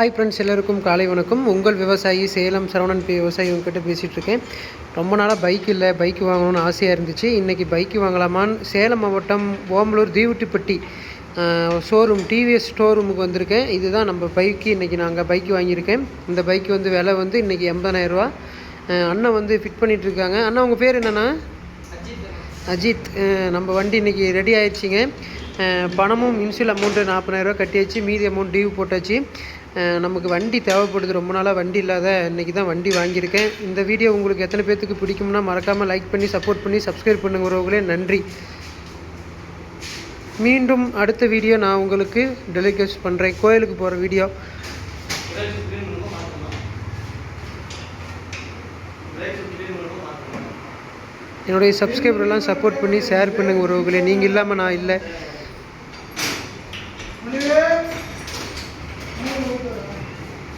Hi friends எல்லாருக்கும் காலை வணக்கம். உங்கள் விவசாயி சேலம் சரவணன் பி விவசாயி உங்ககிட்ட பேசிகிட்டு இருக்கேன். ரொம்ப நாளாக பைக் இல்லை பைக் வாங்கணும்னு ஆசையாக இருந்துச்சு. இன்றைக்கி பைக் வாங்கலாமான்னு சேலம் மாவட்டம் ஓமலூர் தீவுட்டிப்பட்டி ஷோரூம் டிவிஎஸ் ஷோரூமுக்கு வந்திருக்கேன். இதுதான் நம்ம பைக்கு இன்றைக்கி நாங்கள் பைக் வாங்கியிருக்கேன். இந்த பைக் வந்து விலை வந்து இன்றைக்கி எண்பதாயிரரூவா அண்ணன் வந்து ஃபிட் பண்ணிகிட்ருக்காங்க இருக்காங்க. அண்ணா உங்கள் பேர் என்னண்ணா? அஜித் நம்ம வண்டி இன்றைக்கி ரெடி ஆயிடுச்சிங்க. பணமும் இன்சியல் அமௌண்ட்டு நாற்பதாயிரரூவா கட்டியாச்சு. மீதி அமௌண்ட் டியூ போட்டாச்சு. நமக்கு வண்டி தேவைப்படுது. ரொம்ப நாளாக வண்டி இல்லாத இன்றைக்கி தான் வண்டி வாங்கியிருக்கேன். இந்த வீடியோ உங்களுக்கு எத்தனை பேர்த்துக்கு பிடிக்கும்னா மறக்காமல் லைக் பண்ணி சப்போர்ட் பண்ணி சப்ஸ்கிரைப் பண்ணுங்க உறவுகளே. நன்றி. மீண்டும் அடுத்த வீடியோ நான் உங்களுக்கு டெலிகேஸ் பண்ணுறேன் கோயிலுக்கு போகிற வீடியோ என்னுடைய சப்ஸ்கிரைபர்லாம் சப்போர்ட் பண்ணி ஷேர் பண்ணுங்க உறவுகளே. நீங்கள் இல்லாமல் நான் இல்லை.